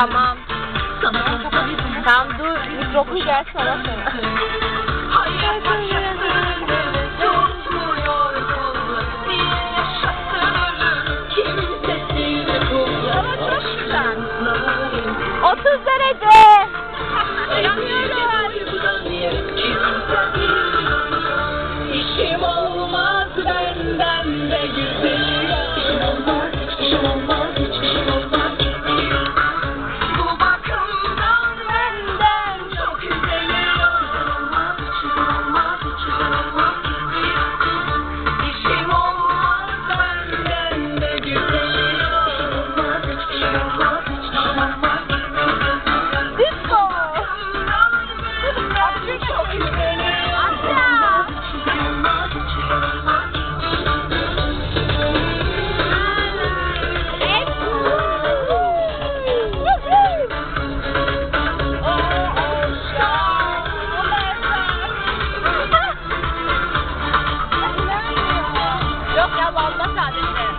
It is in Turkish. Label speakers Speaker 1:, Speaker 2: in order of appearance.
Speaker 1: Tamam. Tamam dur mikrofonu gelsin ona sonra. Otuz derece. zavallı sadece.